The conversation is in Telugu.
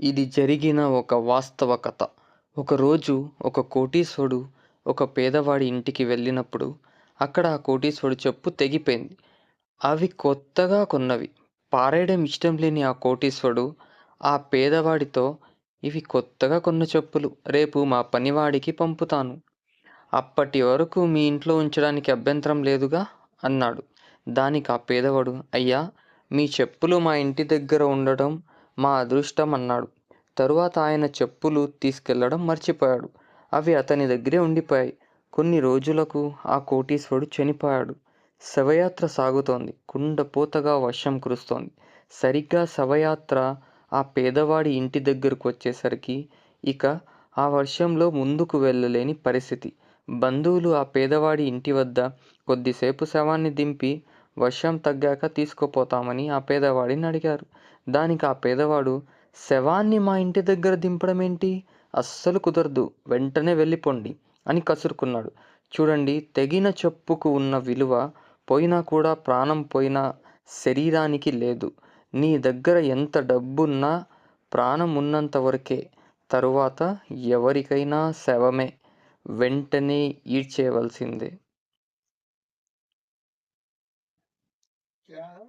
ఇది జరిగిన ఒక వాస్తవ కథ. ఒకరోజు ఒక కోటీశ్వరుడు ఒక పేదవాడి ఇంటికి వెళ్ళినప్పుడు అక్కడ ఆ కోటీశ్వరుడు చెప్పు తెగిపోయింది. అవి కొత్తగా కొన్నవి. పారేయడం ఇష్టం లేని ఆ కోటీశ్వరుడు ఆ పేదవాడితో ఇవి కొత్తగా కొన్న చెప్పులు. రేపు మా పనివాడికి పంపుతాను. అప్పటి వరకు మీ ఇంట్లో ఉంచడానికి అభ్యంతరం లేదుగా? అన్నాడు. దానికి ఆ పేదవాడు అయ్యా! మీ చెప్పులు మా ఇంటి దగ్గర ఉండడం మా అదృష్టం అన్నాడు. తరువాత ఆయన చెప్పులు తీసుకెళ్ళడం మర్చిపోయాడు. అవి అతని దగ్గరే ఉండిపోయాయి. కొన్ని రోజులకు ఆ కోటీశ్వరుడు చనిపోయాడు. శవయాత్ర సాగుతోంది. కుండపోతగా వర్షం కురుస్తోంది. సరిగ్గా శవయాత్ర ఆ పేదవాడి ఇంటి దగ్గరకు వచ్చేసరికి ఇక ఆ వర్షంలో ముందుకు వెళ్ళలేని పరిస్థితి. బంధువులు ఆ పేదవాడి ఇంటి వద్ద కొద్దిసేపు శవాన్ని దింపి వర్షం తగ్గాక తీసుకుపోతామని ఆ పేదవాడిని అడిగారు. దానికి ఆ పేదవాడు శవాన్ని మా ఇంటి దగ్గర దింపడం ఏంటి అస్సలు కుదరదు. వెంటనే వెళ్ళిపోండి అని కసురుకున్నాడు. చూడండి తెగిన చెప్పుకు ఉన్న విలువ పోయినా కూడా ప్రాణం పోయినా శరీరానికి లేదు. నీ దగ్గర ఎంత డబ్బున్నా ప్రాణం ఉన్నంత వరకే. తరువాత ఎవరికైనా శవమే. వెంటనే ఈడ్చేయవలసిందే. Yeah.